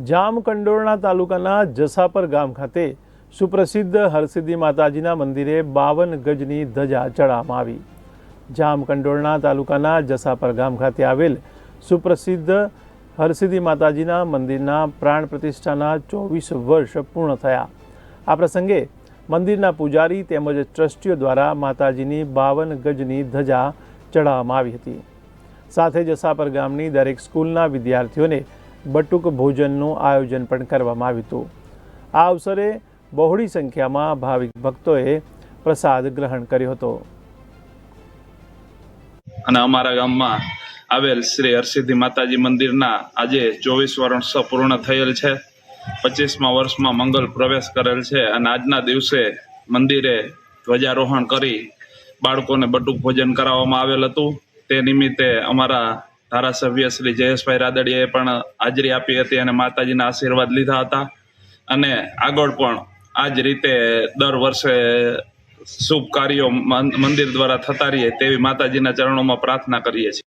જામકંડોરણા તાલુકાના જસાપર ગામ ખાતે સુપ્રસિદ્ધ હરસિદ્ધિ માતાજીના મંદિરે બાવન ગજની ધજા ચડાવવામાં આવી. જામકંડોરણા તાલુકાના જસાપર ગામ ખાતે આવેલ સુપ્રસિદ્ધ હરસિદ્ધિ માતાજીના મંદિરના પ્રાણ પ્રતિષ્ઠાના ચોવીસ વર્ષ પૂર્ણ થયા. આ પ્રસંગે મંદિરના પૂજારી તેમજ ટ્રસ્ટીઓ દ્વારા માતાજીની બાવન ગજની ધજા ચડાવવામાં આવી હતી. સાથે જસાપર ગામની દરેક સ્કૂલના વિદ્યાર્થીઓને બટુક ભોજનનું આયોજન પણ કરવામાં આવ્યું હતું. આ અવસરે બહોળી સંખ્યામાં ભાવિક ભક્તોએ પ્રસાદ ગ્રહણ કર્યો હતો. અને અમારા ગામમાં આવેલ શ્રી હરસિદ્ધિ માતાજી મંદિરના આજે ચોવીસ વર્ષ પૂર્ણ થયેલ છે. પચીસમા વર્ષમાં મંગલ પ્રવેશ કરેલ છે અને આજના દિવસે મંદિરે ધ્વજારોહણ કરી બાળકોને બટુક ભોજન કરાવવામાં આવેલ હતું. તે નિમિત્તે અમારા ધારાસભ્ય શ્રી જયેશભાઈ રાદડીયાએ પણ હાજરી આપી હતી અને માતાજીના આશીર્વાદ લીધા હતા. અને આગળ પણ આ જ રીતે દર વર્ષે શુભ કાર્યો મંદિર દ્વારા થતા રહીએ તેવી માતાજીના ચરણોમાં પ્રાર્થના કરીએ છીએ.